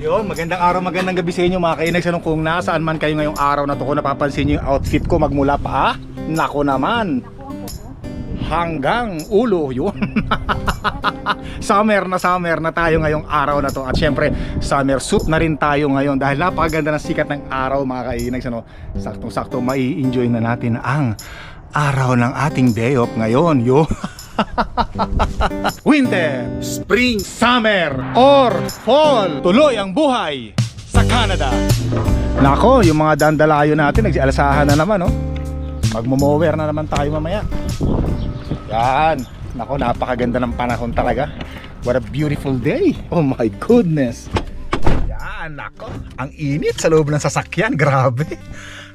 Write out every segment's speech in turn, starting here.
Yun, magandang araw, magandang gabi sa inyo mga kainags. Anong kung nasaan man kayo ngayong araw na to, kung napapansin nyo yung outfit ko magmula pa, nako naman, hanggang ulo, yun. summer na summer na tayo ngayong araw na to. At syempre, summer suit na rin tayo ngayon dahil napakaganda ng sikat ng araw mga kainags. Ano? Saktong-sakto, mai-enjoy na natin ang araw ng ating day off ngayon. Yun. Winter, Spring, Summer, or Fall. Tuloy ang buhay sa Canada. Nako, yung mga dandalayo natin, nagsialasahan na naman, oh. Magmo-mower na naman tayo mamaya. Yan. Nako, napakaganda ng panahon talaga. What a beautiful day. Oh my goodness. Yan, nako. Ang init sa loob ng sasakyan. Grabe.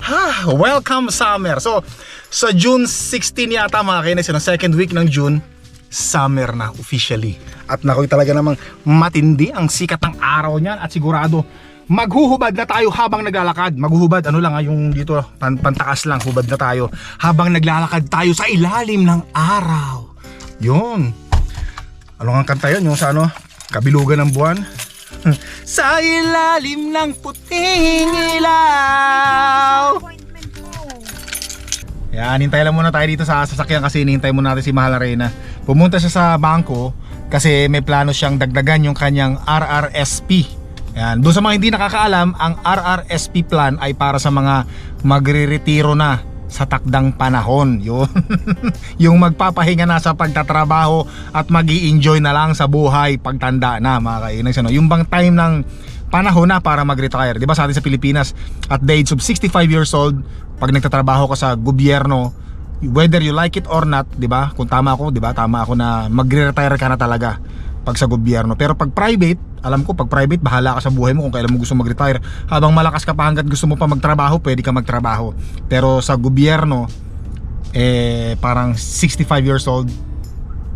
Ha, welcome summer. So, sa June 16 yata mga kainis, ng second week ng June, summer na officially. At nakoy talaga namang matindi ang sikat ng araw niyan at sigurado maghuhubad na tayo habang naglalakad. Maghuhubad, ano lang yung dito, pan pantakas lang, hubad na tayo. Habang naglalakad tayo sa ilalim ng araw. Yun. Ano nga kanta yun? Yung sa ano? Kabilugan ng buwan? sa ilalim ng puting ilaw. Yan, hintay lang muna tayo dito sa sasakyan kasi hinihintay muna natin si Mahal Arena. Pumunta siya sa bangko kasi may plano siyang dagdagan yung kanyang RRSP. Yan, doon sa mga hindi nakakaalam, ang RRSP plan ay para sa mga magre-retiro na sa takdang panahon. Yun. yung magpapahinga na sa pagtatrabaho at mag enjoy na lang sa buhay pagtanda na mga kainags. Ano? Yung bang time ng panahon na para mag-retire. 'Di ba sa atin sa Pilipinas at the age of 65 years old, pag nagtatrabaho ka sa gobyerno, whether you like it or not, 'di ba? Kung tama ako, 'di ba? Tama ako na magre-retire ka na talaga pag sa gobyerno. Pero pag private, alam ko pag private bahala ka sa buhay mo kung kailan mo gusto mag-retire. Habang malakas ka pa hangga't gusto mo pa magtrabaho, pwede ka magtrabaho. Pero sa gobyerno eh parang 65 years old,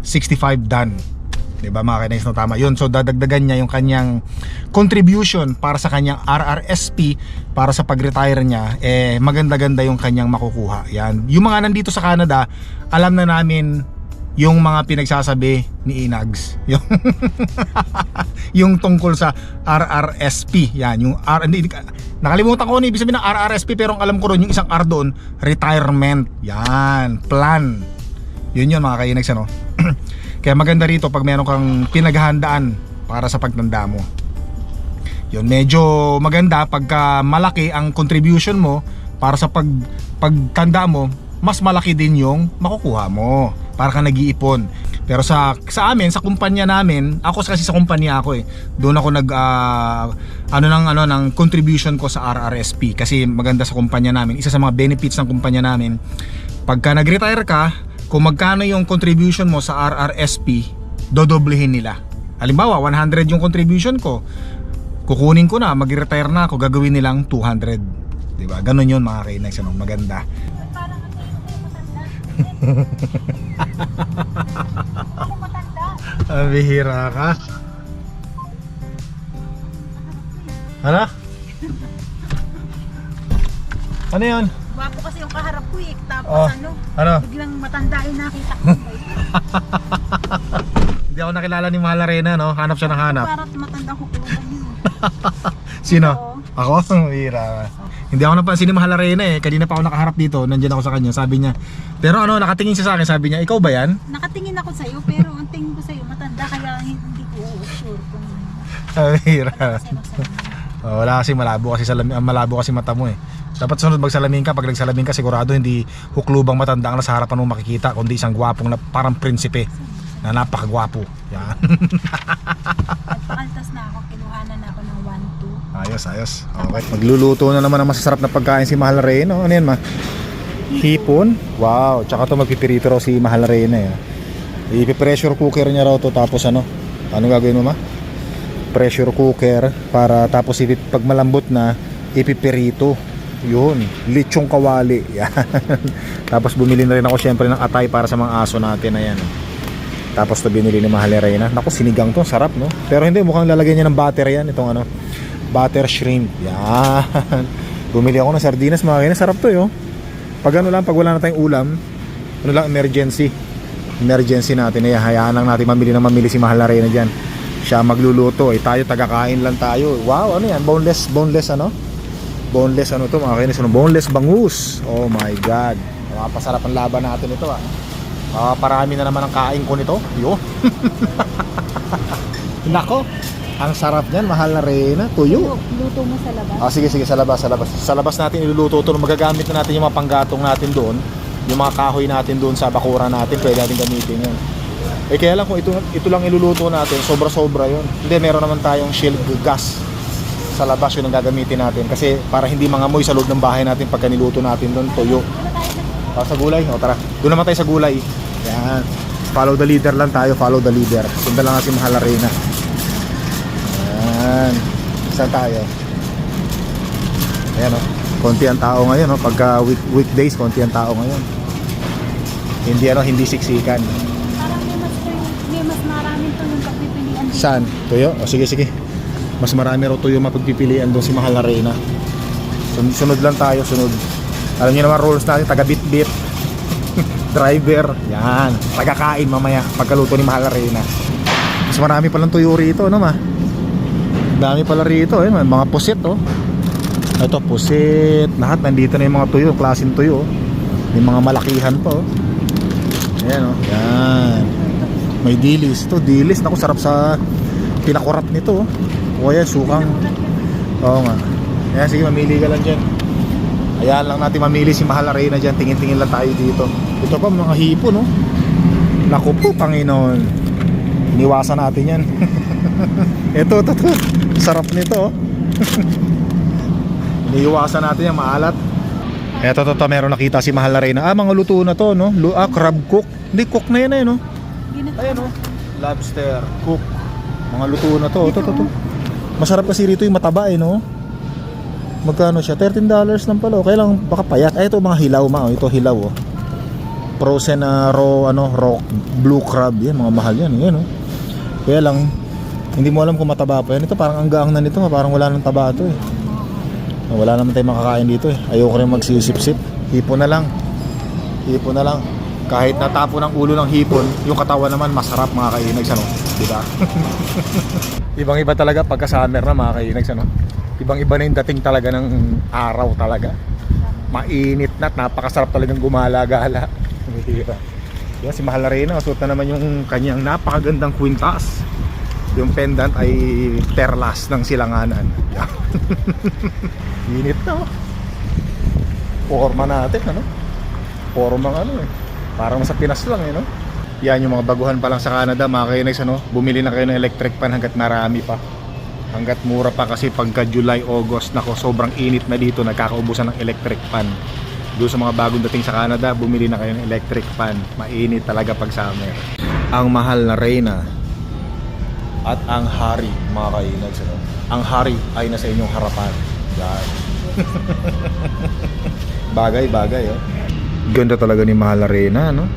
65 done. 'Di ba mga kainis no tama 'yun. So dadagdagan niya yung kanyang contribution para sa kanyang RRSP para sa pag-retire niya eh maganda-ganda yung kanyang makukuha. Yan. Yung mga nandito sa Canada, alam na namin yung mga pinagsasabi ni Inags. Yung yung tungkol sa RRSP. Yan, yung R hindi, nakalimutan ko ano ibig sabihin ng RRSP pero ang alam ko ron yung isang R doon, retirement. Yan, plan. Yun yun mga kainags ano. Kaya maganda rito pag meron kang pinaghahandaan para sa pagtanda mo. Yun, medyo maganda pagka malaki ang contribution mo para sa pag pagtanda mo, mas malaki din yung makukuha mo para ka nag-iipon. Pero sa sa amin, sa kumpanya namin, ako kasi sa kumpanya ako eh. Doon ako nag ah, ano nang ano ng contribution ko sa RRSP kasi maganda sa kumpanya namin. Isa sa mga benefits ng kumpanya namin, pagka nag-retire ka, kung magkano yung contribution mo sa RRSP, dodoblehin nila. Halimbawa, 100 yung contribution ko. Kukunin ko na, mag-retire na ako, gagawin nilang 200. 'Di ba? Ganun 'yun mga kainags, ano, maganda. Parang ano yung matanda. Ah, bihira ka. Ano? Ano 'yun? Gwapo kasi yung kaharap ko eh. Tapos Oh. ano, Ano? biglang matanda yung nakita ko. Hindi ako nakilala ni Mahal Arena, no? Hanap siya ng hanap. Parang matanda ko yun. Sino? Oo. Ako? Bihira ka. Hindi ako napansin ni Mahal Arena eh. Kanina pa ako nakaharap dito. Nandiyan ako sa kanya. Sabi niya. Pero ano, nakatingin siya sa akin. Sabi niya, ikaw ba yan? Nakatingin ako sa'yo pero ang tingin ko sa'yo matanda kaya hindi ko sure kung Bihira. sino sa Oh, wala kasi malabo kasi salamin, ah, malabo kasi mata mo eh. Dapat sunod magsalamin ka, pag nagsalamin ka sigurado hindi huklubang matanda ang nasa harapan mo makikita kundi isang gwapong na parang prinsipe na napakagwapo. Yan. Nagpakaltas na ako, kinuhanan na ako ng 1-2. ayos, ayos. Okay. Magluluto na naman ng masasarap na pagkain si Mahal Reyna. Ano yan ma? Hipon? Wow, tsaka to magpipirito raw si Mahal Reyna. Eh. Ipi-pressure cooker niya raw to tapos ano? Ano gagawin mo ma? Pressure cooker para tapos ipi, pag malambot na ipipirito. Yun, lechong kawali. Tapos bumili na rin ako syempre ng atay para sa mga aso natin. Ayan. Tapos to binili ni Mahal Reyna. Naku, sinigang to, sarap no. Pero hindi mukhang lalagyan niya ng butter yan itong ano, butter shrimp. Yan. Bumili ako ng sardinas mga kainan, sarap to 'yo. Pag ano lang, pag wala na tayong ulam, ano lang emergency. Emergency natin, eh, hayaan lang natin mamili ng mamili si Mahal Reyna diyan. Siya magluluto. Eh, tayo tagakain lang tayo. Wow, ano yan? Boneless, boneless ano? Boneless ano to mga kainis? Ano? Boneless bangus. Oh my God. Mapasarap ang laban natin ito ah. Ah, parami na naman ang kain ko nito. Yo. Nako. Ang sarap niyan, mahal na Reyna. Tuyo. Luto mo sa labas. Ah, sige, sige, sa labas, sa labas. Sa labas natin iluluto ito. Magagamit na natin yung mga panggatong natin doon. Yung mga kahoy natin doon sa bakura natin, pwede natin gamitin yun. Eh kaya lang kung ito, ito lang iluluto natin, sobra-sobra yun. Hindi, meron naman tayong shield gas sa labas yun ang gagamitin natin. Kasi para hindi mangamoy sa loob ng bahay natin pagka niluto natin doon, tuyo. Ah, sa gulay? O tara, doon naman tayo sa gulay. Yan. Follow the leader lang tayo, follow the leader. Sundan lang si Mahal Arena. Yan. Saan tayo? Ayan o. Konti ang tao ngayon, no? Pagka week, weekdays, konti ang tao ngayon. Hindi ano, hindi siksikan. Parang may mas, may mas maraming to yung pagpipilian dito. Saan? Tuyo? O sige, sige. Mas marami raw tuyo mapagpipilian doon si Mahal na Reyna. Sun- Sunod lang tayo, sunod. Alam niyo naman rules natin, taga bit-bit. Driver. Yan. Tagakain mamaya pagkaluto ni Mahal na Reyna. Mas marami palang tuyo rito, no ma? Dami pala rito, eh. mga pusit, oh. Ito, pusit. Lahat nandito na yung mga tuyo, klaseng tuyo. oh. May mga malakihan pa, oh. Ayan, oh. Yan. May dilis. Ito, dilis. Naku, sarap sa pinakurat nito. oh. O yan, sukang. Oo nga. Ayan, sige, mamili ka lang dyan. Ayan lang natin mamili si Mahal Arena dyan. Tingin-tingin lang tayo dito. Ito pa, mga hipo, no? Naku po, Panginoon. Iniwasan natin yan. ito, ito, ito. Sarap nito, oh. Iniiwasan natin yan, maalat. Eto, to, to, meron nakita si Mahal Arena. Ah, mga luto na to, no? Ah, crab cook. Hindi, cook na yan, eh, no? Ayan o. Lobster, cook. Mga luto na to. Ito, ito, ito. Masarap kasi rito yung mataba eh, no? Magkano siya? $13 lang pala. oh. Kaya lang baka payat. Ay, ito mga hilaw ma. oh. Ito hilaw oh. Frozen na raw, ano, raw blue crab. Yan, mga mahal yan. Yan oh. Kaya lang, hindi mo alam kung mataba pa yan. Ito parang ang gaang na nito. Parang wala nang taba ito eh. Wala naman tayong makakain dito eh. Ayoko rin magsisip-sip. Hipo na lang. Hipo na lang. Kahit natapo ng ulo ng hipon, yung katawan naman masarap mga kainags ano, di ba? Ibang iba talaga pagka summer na mga kainags ano. Ibang iba na yung dating talaga ng araw talaga. Mainit na napakasarap talagang gumala-gala. Bihira. Yan si Mahal Arena, suot na naman yung kanyang napakagandang kwintas. Yung pendant ay perlas ng silanganan. Yan. Init na oh. Forma natin ano. Forma ano eh. Parang sa Pinas lang eh no. Yan yung mga baguhan pa lang sa Canada mga kainags ano. Bumili na kayo ng electric fan hanggat marami pa. Hanggat mura pa kasi pagka July, August nako sobrang init na dito nagkakaubusan ng electric fan. Doon sa mga bagong dating sa Canada, bumili na kayo ng electric fan. Mainit talaga pag summer. Ang mahal na Reyna at ang hari mga kainags ano. Ang hari ay nasa inyong harapan. Yan. bagay, bagay oh. Ganda talaga ni Mahal Arena, no?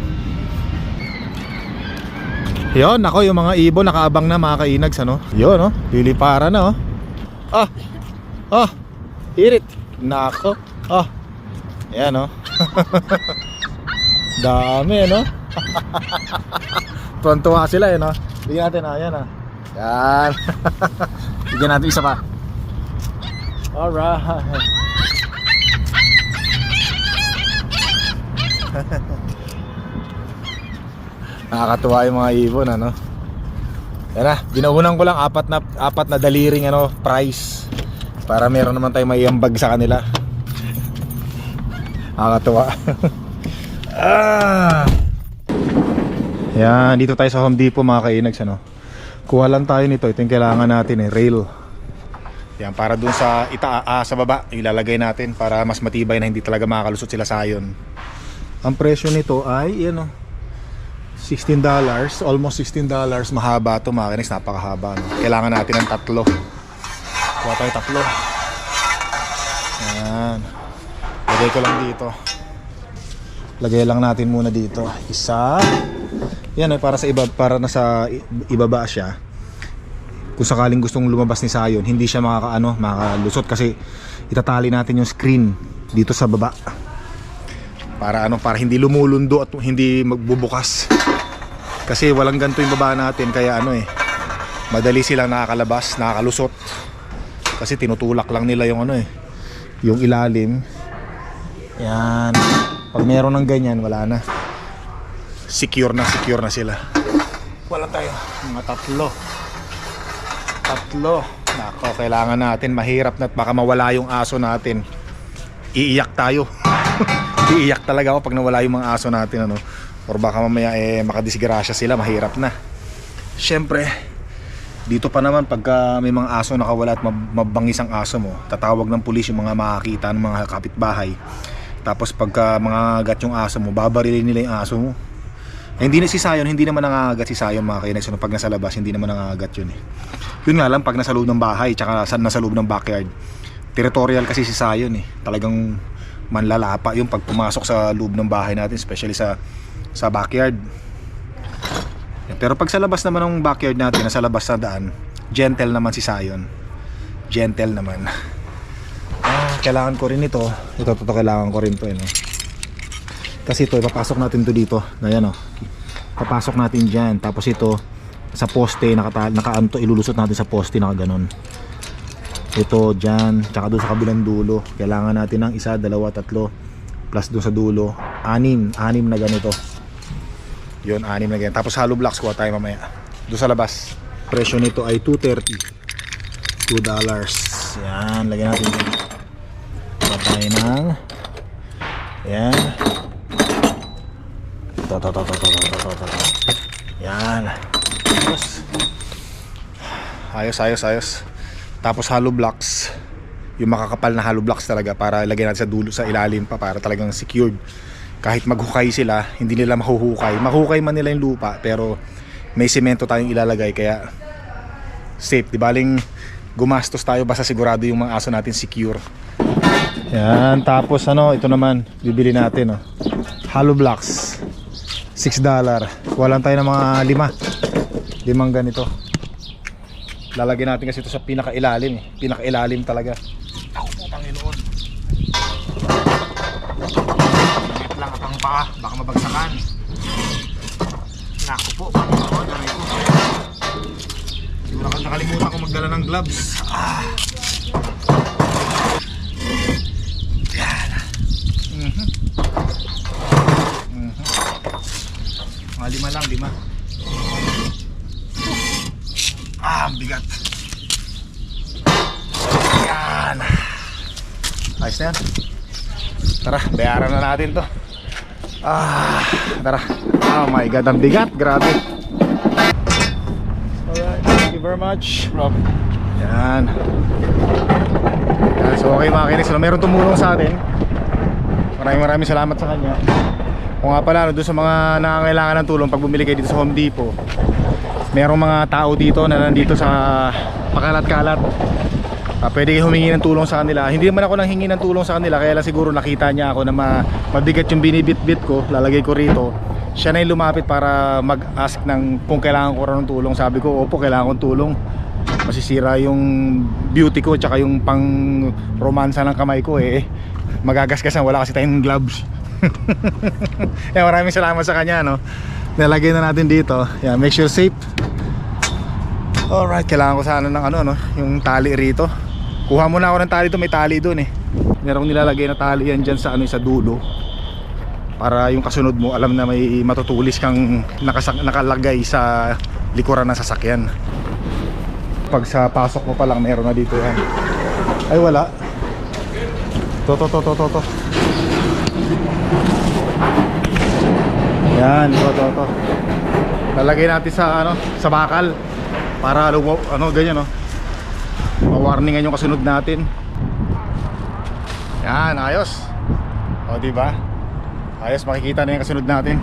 Yon, ako yung mga ibon nakaabang na mga kainags, ano? Yon, no? Lilipara na, oh. Ah! Ah! Hirit! Nako! Ah! Yan, no? Dami, no? Tuwan-tuwa sila, eh, no? Bigyan natin, ah, yan, ah. Yan! Bigyan natin isa pa. Alright! Nakakatuwa yung mga ibon ano. Yan na, ginaunan ko lang apat na apat na daliring ano price para meron naman tayong maiambag sa kanila. Nakakatuwa. ah! Yan, dito tayo sa Home Depot mga kainags ano. Kuha lang tayo nito, ito yung kailangan natin eh, rail. Yan, para dun sa ita ah, sa baba, ilalagay natin para mas matibay na hindi talaga makakalusot sila sa ayon. Ang presyo nito ay, yan o, $16 almost $16 mahaba to mga kinis napakahaba no? kailangan natin ng tatlo. Kuha tayo tatlo. Yan. Lagay ko lang dito. Lagay lang natin muna dito. Isa. Yan eh, para sa iba para nasa i- ibaba siya. Kung sakaling gustong lumabas ni Sayon hindi siya makakaano makakalusot kasi itatali natin yung screen dito sa baba para ano para hindi lumulundo at hindi magbubukas kasi walang ganito yung baba natin kaya ano eh madali silang nakakalabas, nakakalusot. Kasi tinutulak lang nila yung ano eh, yung ilalim. Yan. Pag meron ng ganyan, wala na. Secure na, secure na sila. Wala tayo. Mga tatlo. Tatlo. Nako, kailangan natin. Mahirap na at baka mawala yung aso natin. Iiyak tayo. Iiyak talaga ako pag nawala yung mga aso natin. Ano? Or baka mamaya eh, makadisgrasya sila. Mahirap na. Siyempre, dito pa naman pagka may mga aso nakawala at mab- mabangis ang aso mo, tatawag ng pulis yung mga makakita ng mga kapitbahay. Tapos pagka mga agat yung aso mo, babarilin nila yung aso mo. Eh, hindi na si Sayon, hindi naman nangangagat si Sayon mga kainex. Ano, pag nasa labas, hindi naman nangangagat yun eh. Yun nga lang, pag nasa loob ng bahay, tsaka sa, nasa loob ng backyard, territorial kasi si Sayon eh. Talagang manlalapa yung pag pumasok sa loob ng bahay natin, especially sa sa backyard. Pero pag sa labas naman ng backyard natin, nasa labas na daan, gentle naman si Sayon. Gentle naman. Ah, kailangan ko rin ito. Ito, ito kailangan ko rin to. Eh, no? Kasi ito, ipapasok natin to dito. Ayan o. Papasok natin dyan. Tapos ito, sa poste, nakata, nakaanto, ilulusot natin sa poste, naka ganun ito dyan tsaka doon sa kabilang dulo. Kailangan natin ng isa, dalawa, tatlo plus doon sa dulo. Anim, anim na ganito. Yun, anim na ganito tapos hollow blocks kuha tayo mamaya. Doon sa labas. Presyo nito ay 230 2 dollars. Yan, lagyan natin dyan. Kuha tayo ng yan. Ito, ito, ito, ito, ito, ito, ito, ito. yan. Tapos ayos, ayos, ayos. Tapos hollow blocks. Yung makakapal na hollow blocks talaga para lagyan natin sa dulo, sa ilalim pa para talagang secured. Kahit maghukay sila, hindi nila mahuhukay. Mahukay man nila yung lupa, pero may semento tayong ilalagay kaya safe. Di baling gumastos tayo basta sigurado yung mga aso natin secure. Yan, tapos ano, ito naman, bibili natin, oh. Hollow blocks. 6 dollar. Walang tayo ng mga lima. Limang ganito. Lalagyan natin kasi ito sa pinakailalim, eh. Pinakailalim talaga. Ako po, Panginoon. Limit lang at ang paa, baka mabagsakan. Naku po, Panginoon, aray ko. Siguro ka nakalimutan ko magdala ng gloves. Ah. Mhm. Mhm. Mga lima lang, lima. Ah, ang bigat. Yan. Ayos na yan. Tara, bayaran na natin to. Ah, tara. Oh my god, ang bigat. Grabe. Alright, thank you very much, Rob. Yan. Yan, so okay mga kinis. So, meron tumulong sa atin. Maraming maraming salamat sa kanya. Kung nga pala, no, doon sa mga nangangailangan ng tulong pag bumili kayo dito sa Home Depot, merong mga tao dito na nandito sa pakalat-kalat. Ah, pwede kayo humingi ng tulong sa kanila. Hindi naman ako nang hingi ng tulong sa kanila, kaya lang siguro nakita niya ako na ma mabigat yung binibit-bit ko, lalagay ko rito. Siya na yung lumapit para mag-ask ng kung kailangan ko ng tulong. Sabi ko, opo, kailangan kong tulong. Masisira yung beauty ko, tsaka yung pang romansa ng kamay ko eh. Magagasgasan, wala kasi tayong gloves. Yan, maraming salamat sa kanya, no. Nilagay na natin dito. Yan, make sure safe. Alright, kailangan ko sana ng ano, no, yung tali rito. Kuha muna ako ng tali dito, may tali doon eh. Merong nilalagay na tali yan dyan sa ano, sa dulo. Para yung kasunod mo, alam na may matutulis kang nakasak nakalagay sa likuran ng sasakyan. Pag sa pasok mo pa lang, meron na dito yan. Ay, wala. To, to, to, to, to, to. Yan, to, to, to. Lalagay natin sa ano, sa bakal para ano ganyan no. Ma-warningan yung kasunod natin. Yan, ayos. O, di ba? Ayos, makikita na yung kasunod natin.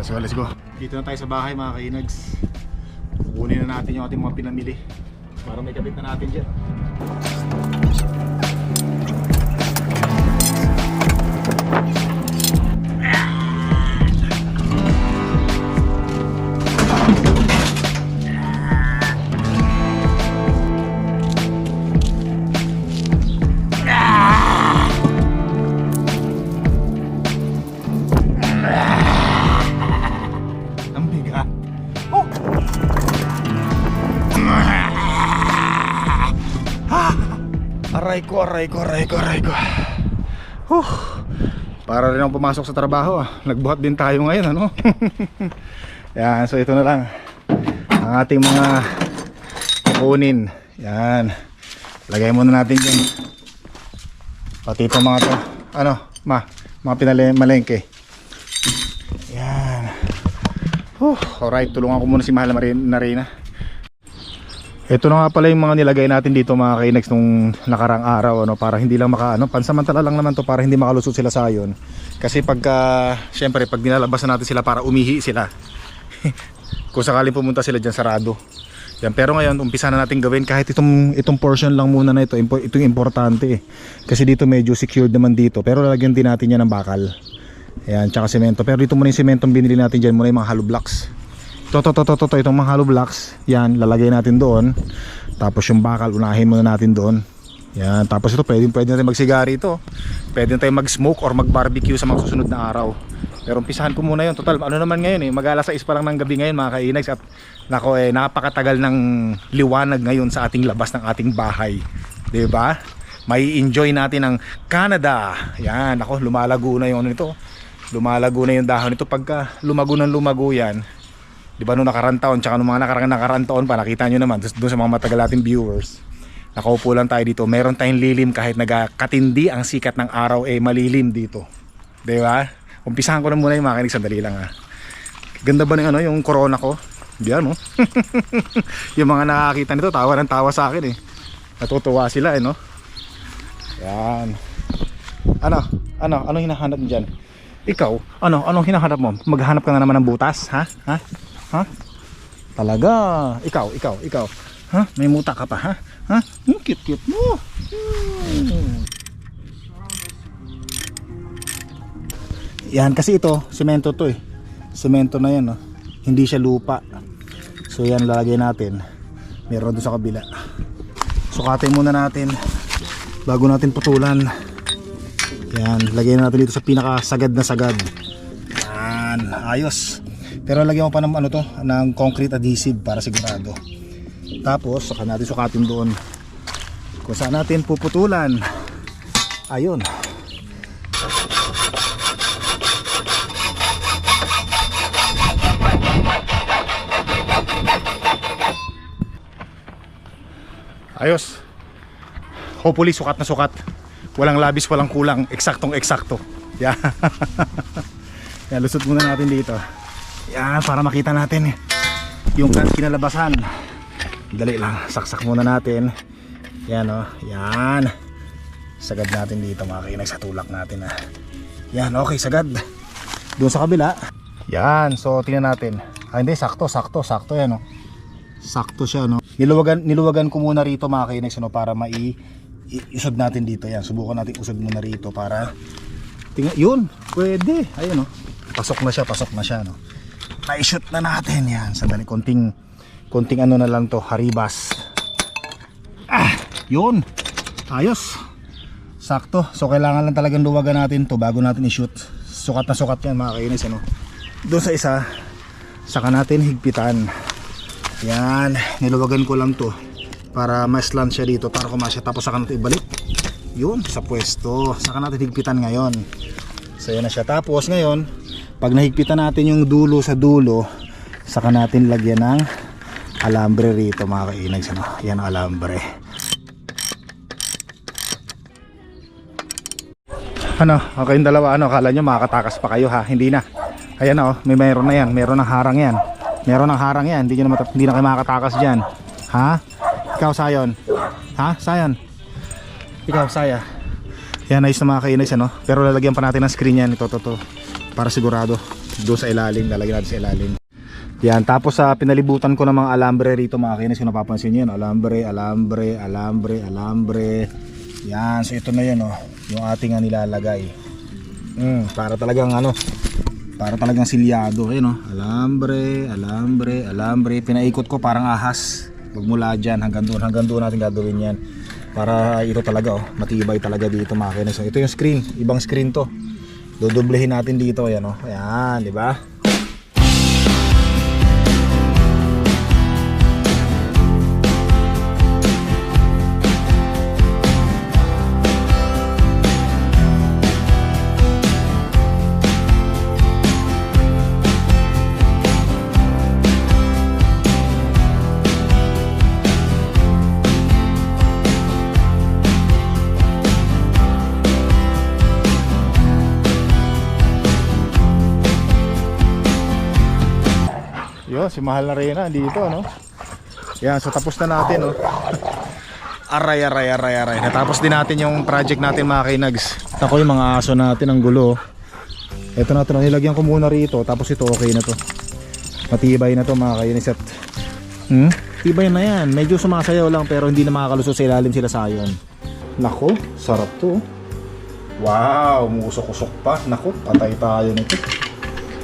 Let's go, let's go. Dito na tayo sa bahay mga kainags. Kukunin na natin yung ating mga pinamili. Para may kabit na natin dyan. Aray ko, aray ko, aray ko. Huh. Para rin akong pumasok sa trabaho ah. Nagbuhat din tayo ngayon ano. Yan, so ito na lang. Ang ating mga kukunin. Yan. Lagay muna natin dyan. Pati itong mga to. Ano, ma, mga pinali malengke. Yan. Huh, alright, tulungan ko muna si Mahal na Marin- na Reyna. Ito na nga pala yung mga nilagay natin dito mga kainex nung nakarang araw ano para hindi lang maka ano pansamantala lang naman to para hindi makalusot sila sa ayon. Kasi pagka syempre pag nilalabas na natin sila para umihi sila. Kung sakaling pumunta sila diyan sarado. Yan, pero ngayon umpisa na natin gawin kahit itong itong portion lang muna na ito, impo, ito yung importante eh. Kasi dito medyo secured naman dito pero lalagyan din natin yan ng bakal. Ayan, tsaka semento. Pero dito muna yung semento binili natin dyan muna yung mga hollow blocks. To, to, to, to, to, to, itong mga hollow blocks, yan, lalagay natin doon. Tapos yung bakal, unahin muna natin doon. Yan, tapos ito, pwede, pwede natin magsigari ito. Pwede tayo mag-smoke or mag-barbecue sa mga susunod na araw. Pero umpisahan ko muna yun. Total, ano naman ngayon eh, mag-alas 6 pa lang ng gabi ngayon mga kainags. At nako eh, napakatagal ng liwanag ngayon sa ating labas ng ating bahay. 'Di ba? May enjoy natin ang Canada. Yan, ako lumalago na yung ano nito. Lumalago na yung dahon nito pagka lumago ng lumago yan. 'Di ba nung nakarang taon tsaka nung mga nakarang nakarang taon pa nakita nyo naman doon sa mga matagal nating viewers. Nakaupo lang tayo dito. Meron tayong lilim kahit nagkatindi ang sikat ng araw eh malilim dito. 'Di ba? Umpisahan ko na muna yung makinig sandali lang ha. Ganda ba ng ano yung corona ko? Diyan no. yung mga nakakita nito tawa ng tawa sa akin eh. Natutuwa sila eh no. Yan. Ano? Ano? Ano hinahanap mo dyan? Ikaw? Ano? Anong hinahanap mo? Maghanap ka na naman ng butas? Ha? Ha? Ha? Talaga? Ikaw? Ikaw? Ikaw? Ha? May muta ka pa ha? Ha? Hmm, cute cute mo. Hmm. Yan kasi ito, semento to eh. Semento na yan, no? Hindi siya lupa. So yan lalagay natin. Meron doon sa kabila. Sukatin muna natin bago natin putulan. Yan, lagay natin dito sa pinakasagad na sagad. Yan, ayos. Pero lagyan mo pa ng ano to, ng concrete adhesive para sigurado. Tapos, saka natin sukatin doon. Kung saan natin puputulan. Ayun. Ayos. Hopefully sukat na sukat. Walang labis, walang kulang. Eksaktong eksakto. Yeah. Yan, lusot muna natin dito. Yan, para makita natin yung kinalabasan. Dali lang, saksak muna natin. Yan o, yan. Sagad natin dito mga kinag sa tulak natin ha. Yan, okay, sagad. Doon sa kabila. Yan, so tingnan natin. Ah, hindi, sakto, sakto, sakto yan o. Sakto siya no. Niluwagan niluwagan ko muna rito mga kainex no para mai isod natin dito yan. Subukan natin usod muna rito para tingnan yun, pwede. Ayun no. Pasok na siya, pasok na siya no. Na-shoot na natin yan. Sandali konting konting ano na lang to, haribas. Ah, yun. Ayos. Sakto. So kailangan lang talagang luwagan natin to bago natin i-shoot. Sukat na sukat yan mga kainex ano. Doon sa isa, saka natin higpitan. Yan, niluwagan ko lang to para ma-slant siya dito para kumasya tapos saka natin ibalik. Yun, sa pwesto. Saka natin higpitan ngayon. So yan na siya. Tapos ngayon, pag nahigpitan natin yung dulo sa dulo, saka natin lagyan ng alambre rito mga kainags. Ano? Yan ang alambre. Ano, okay yung dalawa, ano, akala nyo makakatakas pa kayo ha, hindi na. Ayan na oh, may mayroon na yan, mayroon ng harang yan. Meron ng harang yan, hindi, na, hindi na kayo makakatakas dyan. Ha? Ikaw, Sayon. Ha? Sayon. Ikaw, Saya. Yan, ayos na mga kainis, ano? Pero lalagyan pa natin ng screen yan, ito, ito, ito. Para sigurado. Doon sa ilalim, lalagyan natin sa ilalim. Yan, tapos sa pinalibutan ko ng mga alambre rito mga kainis, kung napapansin nyo alambre, alambre, alambre, alambre. Yan, so ito na yun, oh, yung ating nilalagay. Mm, para talagang ano, para talagang silyado ayun oh. Alambre, alambre, alambre. Pinaikot ko parang ahas. Magmula dyan hanggang doon, hanggang doon natin gagawin yan. Para ito talaga oh, matibay talaga dito mga kainis. So, ito yung screen, ibang screen to. Dodoblehin natin dito, ayan oh. Ayan, di ba? Si Mahal na Reyna dito, ano? Yan, so tapos na natin, no? Aray, aray, aray, aray. Natapos din natin yung project natin mga kainags. Ako yung mga aso natin, ang gulo. Ito na ito, nilagyan ko muna rito. Tapos ito, okay na to. Matibay na to mga kainis at... Hmm? Tibay na yan. Medyo sumasayaw lang pero hindi na makakalusot sa ilalim sila sayon. Nako, sarap to. Wow, musok-usok pa. Nako, patay tayo nito.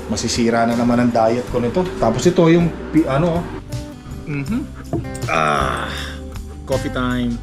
Masisira na naman ang diet ko nito. Tapos ito yung pi- ano. oh. Mhm. Ah, coffee time.